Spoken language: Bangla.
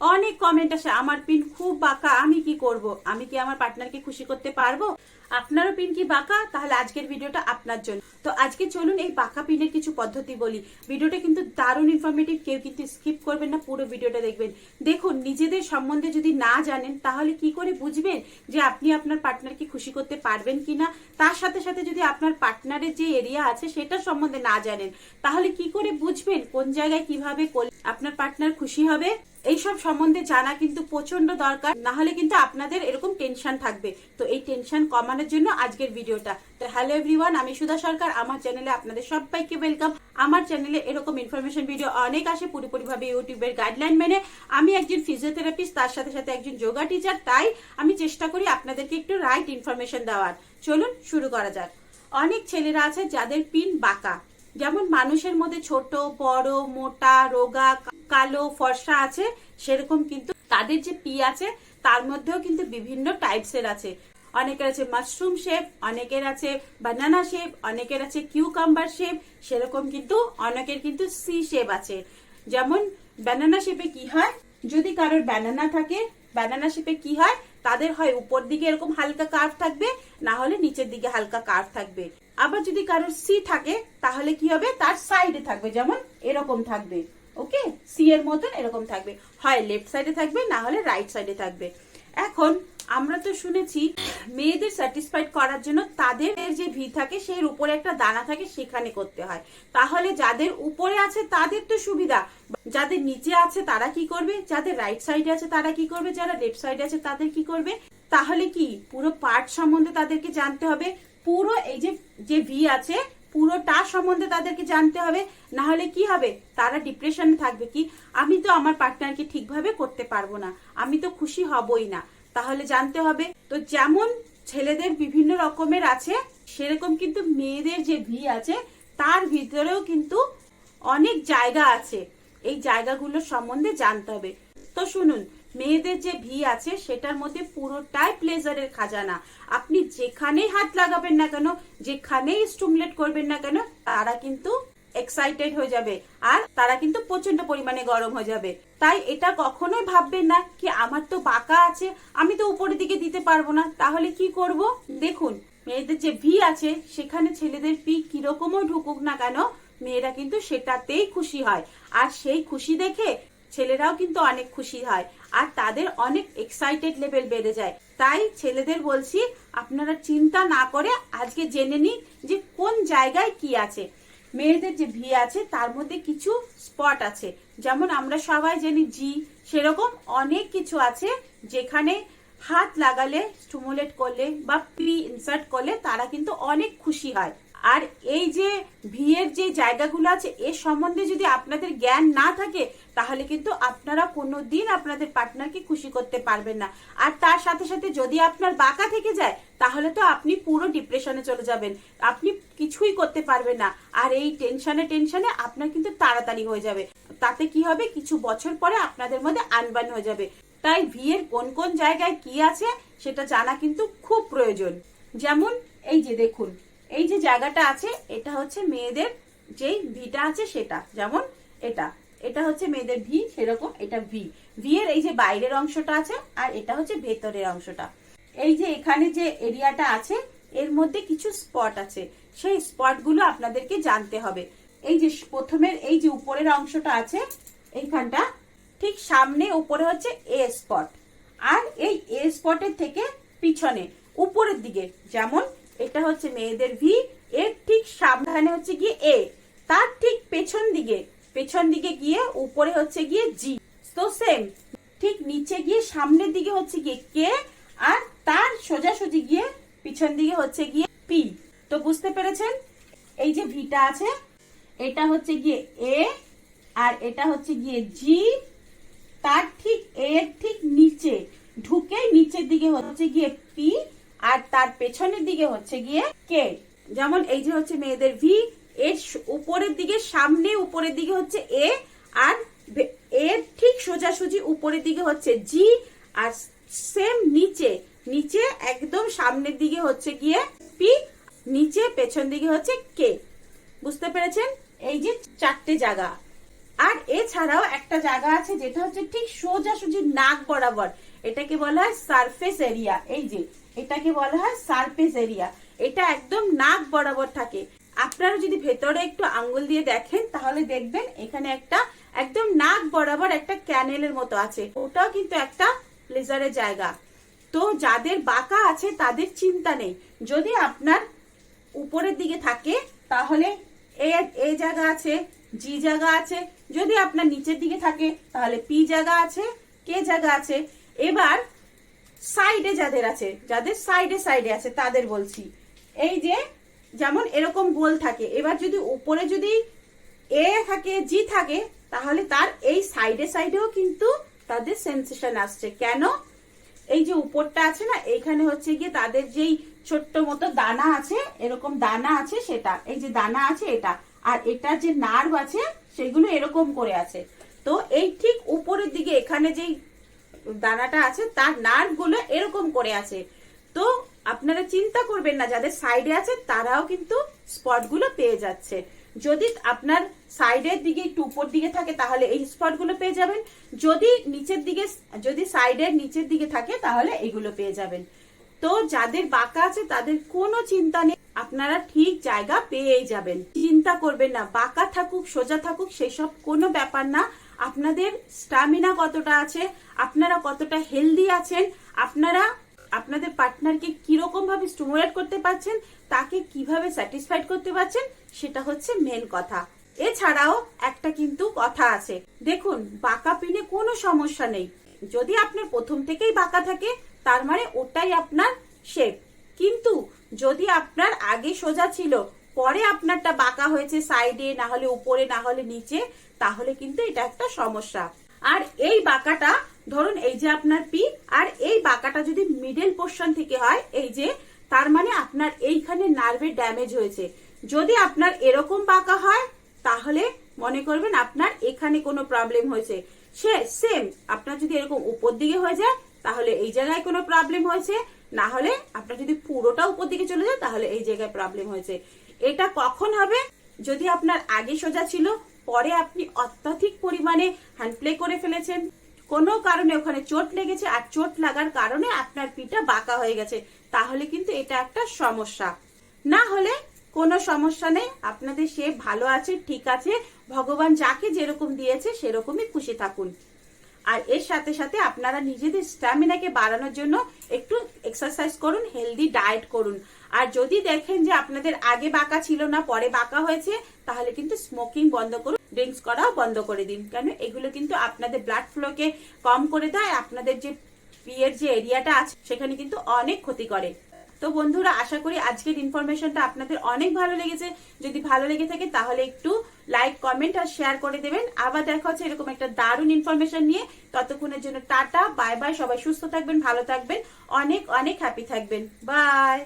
অনেক কমেন্ট আসে, আমার পিন খুব বাঁকা, আমি কি করব? আমি কি আমার পার্টনারকে খুশি করতে পারব? আপনারও পিন কি বাঁকা? তাহলে আজকের ভিডিওটা আপনার জন্য। তো আজকে চলুন এই বাঁকা পিনের কিছু পদ্ধতি বলি। ভিডিওটা কিন্তু দারুণ ইনফরমেটিভ কেউ কিন্তু স্কিপ করবেন না, পুরো ভিডিওটা দেখবেন। দেখুন, নিজেদের সম্বন্ধে যদি না জানেন, তাহলে কি করে বুঝবেন যে আপনি আপনার পার্টনারকে খুশি করতে পারবেন কি না তার সাথে সাথে যদি আপনার পার্টনারের যে এরিয়া আছে সেটার সম্বন্ধে না জানেন, তাহলে কি করে বুঝবেন? কোন জায়গায় কীভাবে আপনার পার্টনার খুশি হবে? এইসব সম্বন্ধে জানা কিন্তু প্রচণ্ড দরকার। না হলে কিন্তু আপনাদের এরকম টেনশন থাকবে। তো এই টেনশন কমানোর জন্য আজকের ভিডিওটা। তো হ্যালো এভরিওয়ান আমি সুধা সরকার। আমার চ্যানেলে আপনাদের সবাইকে ওয়েলকাম আমার চ্যানেলে এরকম ইনফরমেশন ভিডিও অনেক আসে পুরোপুরিভাবে ইউটিউবের গাইডলাইন মেনে। আমি একজন ফিজিওথেরাপিস্ট তার সাথে সাথে একজন যোগা টিচার তাই আমি চেষ্টা করি আপনাদেরকে একটু রাইট ইনফরমেশন দেওয়ার। চলুন শুরু করা যাক। অনেক ছেলেরা আছে যাদের পিন বাঁকা। যেমন মানুষের মধ্যে ছোট, বড়, মোটা, রোগা কালো ফর্সা আছে, সেরকম কিন্তু তাদের যে পি আছে, তার মধ্যেও কিন্তু বিভিন্ন টাইপসের আছে। অনেকের আছে মাশরুম শেপ অনেকের আছে বানানা শেপ অনেকের আছে কিউকাম্বার শেপ সেরকম কিন্তু অনেকের কিন্তু সি শেপ আছে। যেমন ব্যানানা শেপে কি হয়? যদি কারোর ব্যানানা থাকে ব্যানানা শেপে কি হয়? তাদের হয় উপর দিকে এরকম হালকা কার্ভ থাকবে, না হলে নিচের দিকে হালকা কার্ভ থাকবে। আবার যদি কারোর সি থাকে, তাহলে কি হবে? তার সাইডে থাকবে, যেমন এরকম থাকবে। ওকে? সি এর মতন এরকম থাকবে। হয় লেফট সাইডে থাকবে, না হলে রাইট সাইডে থাকবে। এখন আমরা তো শুনেছি, মেয়েদের স্যাটিসফাইড করার জন্য তাদের যে ভি থাকে, সেই উপরে একটা দানা থাকে, সেখানে করতে হয়। তাহলে যাদের উপরে আছে, তাদের তো সুবিধা। যাদের নিচে আছে, তারা কি করবে? যাদের রাইট সাইডে আছে, তারা কি করবে? যারা লেফট সাইডে আছে, তাদের কি করবে? তাহলে কি পুরো পার্ট সম্বন্ধে তাদেরকে জানতে হবে? পুরো এই যে যে ভি আছে পুরোটা সম্বন্ধে তাদেরকে জানতে হবে না হলে কি হবে? তারা ডিপ্রেশনে থাকবে কি? আমি তো আমার পার্টনারকে ঠিকভাবে করতে পারব না। আমি তো খুশি হবই না। তাহলে জানতে হবে, তো যেমন ছেলেদের বিভিন্ন রকমের আছে, সেরকম কিন্তু মেয়েদের যে ভি আছে, তার ভিতরেও কিন্তু অনেক জায়গা আছে। এই জায়গাগুলোর সম্বন্ধে জানতে হবে। তো শুনুন মেয়েদের যে ভি আছে, সেটার মধ্যে পুরোটাই প্লেজারের খাজানা। আপনি যেখানেই হাত লাগাবেন না কেন, যেখানেই স্টুমলেট করবেন না কেন, তারা কিন্তু এক্সাইটেড হয়ে যাবে। আর তারা কিন্তু প্রচণ্ড পরিমাণে গরম হয়ে যাবে। তাই এটা কখনোই ভাববেন না কি, আমার তো বাঁকা আছে, আমি তো উপরের দিকে দিতে পারব না। তাহলে কি করব? দেখুন, মেয়েদের যে ভি আছে, সেখানে ছেলেদের পি কিরকমও ঢুকুক না কেন, মেয়েরা কিন্তু সেটাতেই খুশি হয়। আর সেই খুশি দেখে ছেলেরাও কিন্তু অনেক খুশি হয়, আর তাদের অনেক এক্সাইটেড লেভেল বেড়ে যায়। তাই ছেলেদের বলছি, আপনারা চিন্তা না করে আজকে জেনে নিন যে কোন জায়গায় কি আছে। মেয়েদের যে ভি আছে, তার মধ্যে কিছু স্পট আছে। যেমন আমরা সবাই জানি জি, সেরকম অনেক কিছু আছে যেখানে হাত লাগালে স্টুমুলেট করলে বা পি ইনসার্ট করলে তারা কিন্তু অনেক খুশি হয়। আর এই যে ভিয়ের যে জায়গাগুলো আছে এর সম্বন্ধে যদি আপনাদের জ্ঞান না থাকে, তাহলে কিন্তু আপনারা কোনো দিন আপনাদের পার্টনারকে খুশি করতে পারবেন না। আর তার সাথে সাথে যদি আপনার বাঁকা থেকে যায়, তাহলে তো আপনি পুরো ডিপ্রেশনে চলে যাবেন। আপনি কিছুই করতে পারবেন না। আর এই টেনশনে টেনশনে আপনার কিন্তু তাড়াতাড়ি হয়ে যাবে। তাতে কি হবে? কিছু বছর পরে আপনাদের মধ্যে আনবান হয়ে যাবে। তাই ভিয়ের কোন কোন জায়গায় কি আছে, সেটা জানা কিন্তু খুব প্রয়োজন। যেমন এই যে দেখুন এই যে জায়গাটা আছে, এটা হচ্ছে মেয়েদের যেই ভিটা আছে সেটা। যেমন এটা। এটা হচ্ছে মেয়েদের ভি, সেরকম এটা ভি। ভি এর এই যে বাইরের অংশটা আছে, আর এটা হচ্ছে ভেতরের অংশটা। এই যে এখানে যে এরিয়াটা আছে, এর মধ্যে কিছু স্পট আছে। সেই স্পটগুলো আপনাদেরকে জানতে হবে। এই যে প্রথমের এই যে উপরের অংশটা আছে, এইখানটা ঠিক সামনে উপরে হচ্ছে এ স্পট। আর এই এ স্পটের থেকে পিছনে, উপরের দিকে, যেমন এটা হচ্ছে মেয়েদের ভি, এর ঠিক সাবধানে হচ্ছে গিয়ে এ। তার ঠিক পেছন দিকে পেছন দিকে গিয়ে উপরে হচ্ছে গিয়ে জি। তো সেম ঠিক নিচে গিয়ে সামনের দিকে হচ্ছে গিয়ে কে, আর তার সোজাসুজি গিয়ে পিছন দিকে হচ্ছে গিয়ে পি। তো বুঝতে পেরেছেন? এই যে ভিটা আছে, এটা হচ্ছে গিয়ে এ, আর এটা হচ্ছে গিয়ে জি। তার ঠিক এর ঠিক নিচে ঢুকে নিচের দিকে হচ্ছে গিয়ে পি। আর তার পেছনের দিকে হচ্ছে গিয়ে কে যেমন এই যে হচ্ছে মেয়েদের ভি এর উপরের দিকে সামনে, উপরের দিকে হচ্ছে এ আর এর ঠিক সোজাসুজি উপরের দিকে হচ্ছে জি আর সেম নিচে নিচে একদম সামনের দিকে হচ্ছে গিয়ে পি নিচে পেছন দিকে হচ্ছে কে বুঝতে পেরেছেন? এই যে চারটে জায়গা। আর এছাড়াও একটা জায়গা আছে যেটা হচ্ছে ঠিক সোজাসুজি নাক বরাবর। এটাকে বলা হয় সারফেস এরিয়া এই যে এটাকে বলা হয় সারফেস এরিয়া এটা একদম নাক বরাবর থাকে। আপনারা যদি ভেতরে একটু আঙ্গুল দিয়ে দেখেন, তাহলে দেখবেন এখানে একটা একদম নাক বরাবর একটা ক্যানেলের মতো আছে। ওটাও কিন্তু একটা প্লেজারের জায়গা। তো যাদের বাঁকা আছে, তাদের চিন্তা নেই। যদি আপনার উপরের দিকে থাকে, তাহলে এ জায়গা আছে, জি জায়গা আছে। যদি আপনার নিচের দিকে থাকে, তাহলে পি জায়গা আছে, কে জায়গা আছে। এবার সাইডে যাদের আছে, যাদের সাইডে সাইডে আছে, তাদের বলছি। এই যে, যেমন এরকম গোল থাকে, এবার যদি উপরে যদি এ থাকে, জি থাকে, তাহলে তার এই সাইডে সাইডেও কিন্তু তাদের সেন্সেশন আসছে। কেন? এই যে উপরটা আছে না, এইখানে হচ্ছে গিয়ে তাদের যেই ছোট্ট মতো দানা আছে, এরকম দানা আছে সেটা, এই যে দানা আছে এটা, আর এটা যে নার্ভ আছে, সেগুলো এরকম করে আছে। তো এই ঠিক উপরের দিকে, এখানে যেই দানাটা আছে, তার নার্ভগুলো এরকম করে আছে। তো আপনারা চিন্তা করবেন না, যাদের সাইডে আছে তারাও কিন্তু স্পটগুলো পেয়ে যাচ্ছে। যদি আপনার সাইডের দিকে একটু উপর দিকে থাকে, তাহলে এই স্পটগুলো পেয়ে যাবেন। যদি নিচের দিকে, যদি সাইডের নিচের দিকে থাকে, তাহলে এগুলো পেয়ে যাবেন। তো যাদের বাঁকা আছে, তাদের কোনো চিন্তা নেই, আপনারা ঠিক জায়গা পেয়েই যাবেন। চিন্তা করবেন না, বাঁকা থাকুক, সোজা থাকুক, সেসব কোনো ব্যাপার না। আপনাদের স্টামিনা কতটা আছে? আপনারা কতটা হেলদি আছেন? আপনারা, আপনাদের পার্টনারকে কীরকম ভাবে স্টিমুলেট করতে পারছেন? তাকে কীভাবে স্যাটিসফাইড করতে পারছেন? সেটা হচ্ছে মেন কথা। এছাড়াও একটা কিন্তু কথা আছে। দেখুন, বাঁকা পিনে কোনো সমস্যা নেই। যদি আপনার প্রথম থেকেই বাঁকা থাকে, তার মানে ওটাই আপনার শেপ কিন্তু যদি আপনার আগে সোজা ছিল, পরে আপনারটা বাঁকা হয়েছে সাইডে না হলে উপরে, না হলে নিচে তাহলে কিন্তু এটা একটা সমস্যা। আর এই বাঁকাটা, ধরুন এই যে আপনার পি, আর এই বাঁকাটা যদি মিডল পোর্শন থেকে হয়, এই যে, তার মানে আপনার এইখানে নার্ভের ড্যামেজ হয়েছে। যদি আপনার এরকম বাঁকা হয়, তাহলে মনে করবেন আপনার এখানে কোনো প্রবলেম হয়েছে। সে সেম আপনার যদি এরকম উপর দিকে হয়ে যায়, তাহলে এই জায়গায় কোনো প্রবলেম হয়েছে। না হলে আপনার যদি পুরোটা উপর দিকে চলে যায়, তাহলে এই জায়গায় প্রবলেম হয়েছে। এটা কখন হবে? যদি আপনার আগে সোজা ছিল পরে আপনি অত্যাধিক পরিমাণে হ্যান্ড প্লে করে ফেলেছেন। কোনো কারণে ওখানে চোট লেগেছে আর চোট লাগার কারণে আপনার পিঠটা বাঁকা হয়ে গেছে। তাহলে কিন্তু এটা একটা সমস্যা। না হলে কোনো সমস্যা নেই। আপনাদের সে ভালো আছে, ঠিক আছে। ভগবান যাকে যেরকম দিয়েছে সেরকমই খুশি থাকুন। আর এর সাথে সাথে আপনারা নিজেদের স্ট্যামিনাকে বাড়ানোর জন্য একটু এক্সারসাইজ করুন হেলদি ডায়েট করুন। আর যদি দেখেন যে আপনাদের আগে বাঁকা ছিল না, পরে বাঁকা হয়েছে, তাহলে কিন্তু স্মোকিং বন্ধ করুন। ড্রিঙ্কস করাও বন্ধ করে দিন। কেন? এগুলো কিন্তু আপনাদের ব্লাড ফ্লোকে কম করে দেয়, আপনাদের যে পিয়ের যে এরিয়াটা আছে, সেখানে কিন্তু অনেক ক্ষতি করে। তো বন্ধুরা, আশা করি আজকের ইনফরমেশনটা আপনাদের অনেক ভালো লেগেছে। যদি ভালো লেগে থাকে, তাহলে একটু লাইক কমেন্ট আর শেয়ার করে দেবেন। আবার দেখা হচ্ছে এরকম একটা দারুণ ইনফরমেশন নিয়ে। ততক্ষণের জন্য টাটা বাই বাই সবাই সুস্থ থাকবেন, ভালো থাকবেন। অনেক অনেক হ্যাপি থাকবেন। বাই